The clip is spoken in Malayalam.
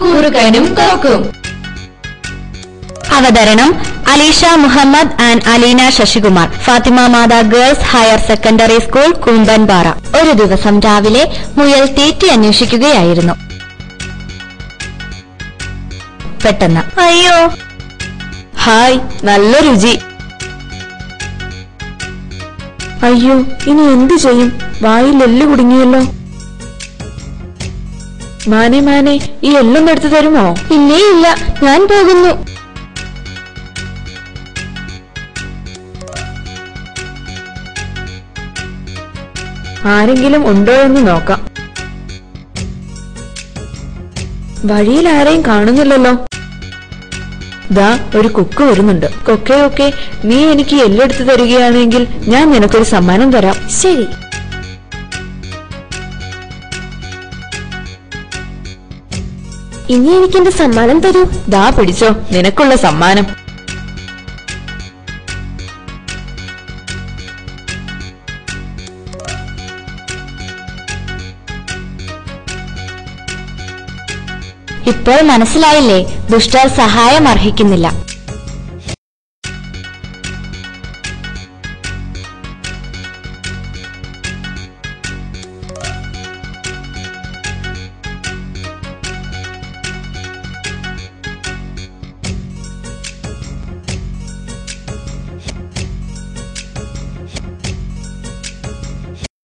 കുറുക്കനും കോക്കും അവതരണം Aleesha Muhammad and Aleena Sasikumar Fathima Matha girls higher secondary school Koombanpara ഒരു ദിവസം രാവിലെ മുയൽ തീറ്റി അന്വേഷിക്കുകയായിരുന്നു. പെട്ടെന്ന് അയ്യോ ഹായ് നല്ല രുചി. അയ്യോ ഇനി എന്തു ചെയ്യും? വായിൽ എല്ലു കുടുങ്ങിയല്ലോ. മാനെ മാനെ ഈ എല്ലാം എടുത്തു തരുമോ? ഇല്ലേ ഇല്ല. ഞാൻ പോകുന്നു. ആരെങ്കിലും ഉണ്ടോ എന്ന് നോക്കാം. വഴിയിൽ ആരെയും കാണുന്നില്ലല്ലോ. ദാ ഒരു കൊക്ക് വരുന്നുണ്ട്. കൊക്കെ ഒക്കെ നീ എനിക്ക് എല്ലെടുത്ത് തരികയാണെങ്കിൽ ഞാൻ നിനക്കൊരു സമ്മാനം തരാം. ശരി. ഇനി എനിക്ക് എന്റെ സമ്മാനം തരൂ? ദാ പിടിച്ചോ നിനക്കുള്ള സമ്മാനം. ഇപ്പോൾ മനസ്സിലായില്ലേ ദുഷ്ടർ സഹായം അർഹിക്കുന്നില്ല.